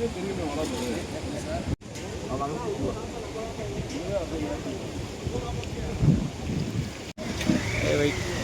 Hey, wait.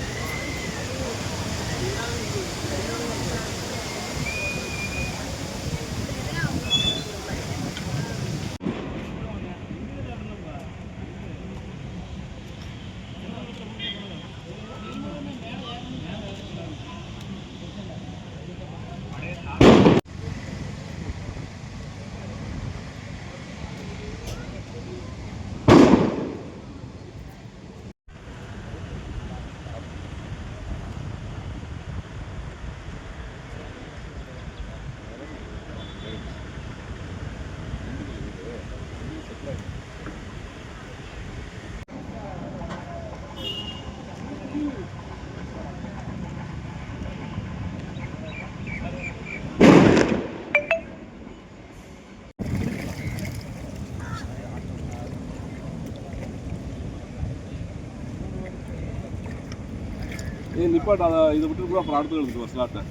ஏய் நிப்பாட்டு அதை இதை விட்டு கூட அப்புறம் அடுத்து எடுத்துக்கலாம் ஸ்லாட்டை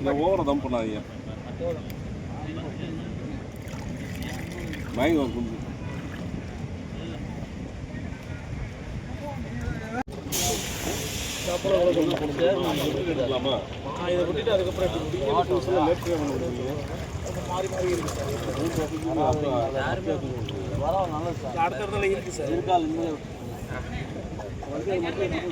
இதை ஓவரை தம் பண்ணாதீங்க. மயங்க எடுக்கலாமா? இதை விட்டுட்டு அதுக்கப்புறம் லேட் பண்ண அடுத்த இடத்துல இருக்கு. சார். இருக்கால் கொஞ்சம் தள்ளுங்கண்ணே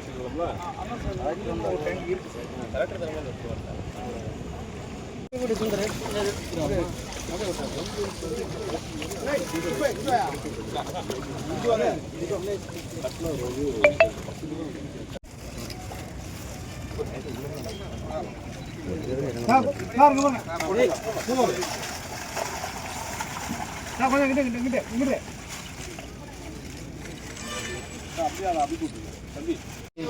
அண்ணே இதே நீங்க நீங்க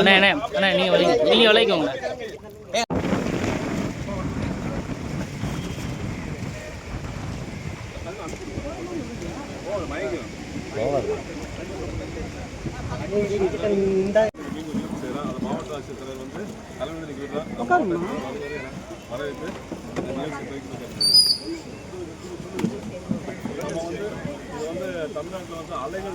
அண்ணே அண்ணே விளைக்கோங்க வந்து தலைமை வரவேற்று தமிழ்நாட்டில் வந்து அலைகள்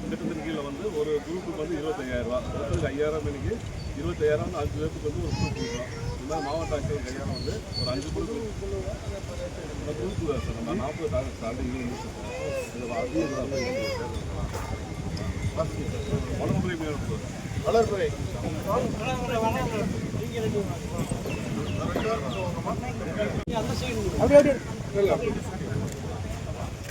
திட்டத்தின் கீழே வந்து ஒரு குரூப்புக்கு வந்து இருபத்தையாயிரரூவா ஒருத்தருக்கு ஐயாயிரம் இன்னைக்கு இருபத்தையாயிரம் அஞ்சு பேருக்கு வந்து ஒரு குரூப் கொடுக்குறோம் இருந்தால் மாவட்ட ஆட்சியர் கையால் வந்து ஒரு அஞ்சு குரூப் குரூப் தான் சார் நம்ம நாற்பது டாக்டர் ஸ்டார்டிங் வளர்ப்புறை மேலும் வளர்ப்புறை